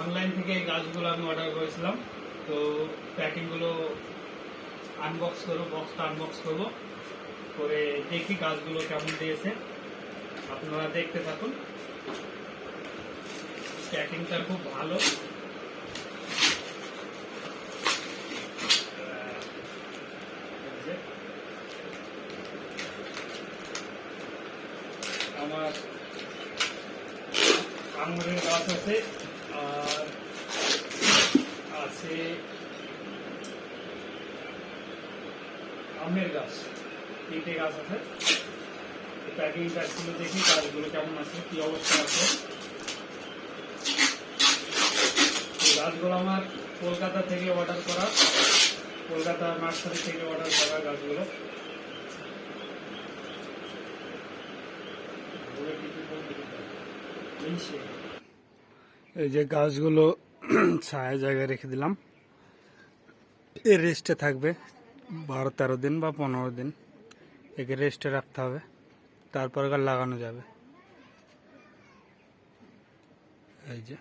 Online থেকে এই গাছগুলো আমি অর্ডার করেছিলাম। তো প্যাকিংগুলো আনবক্স করব বক্সটা আনবক্স করব। করে দেখি গাছগুলো কেমন দিয়েছে। আপনারা দেখতে থাকুন। প্যাকিংটা খুব ভালো। আমার আঙুরের গাছ আছে। আর আছে আমের গাছ। তিনটে গাছ আছে। প্যাকিং গাছগুলো দেখি গাছগুলো কেমন আছে, কি অবস্থা আছে। এই গাছগুলো আমার কলকাতা থেকে অর্ডার করা। কলকাতা নার্সারি থেকে অর্ডার করা গাছগুলো। এই যে গাছগুলো ছায়া জায়গায় রেখে দিলাম। এ রেস্টে থাকবে বারো তেরো দিন বা পনেরো দিন। একে রেস্টে রাখতে হবে, তারপর লাগানো যাবে। এই যে।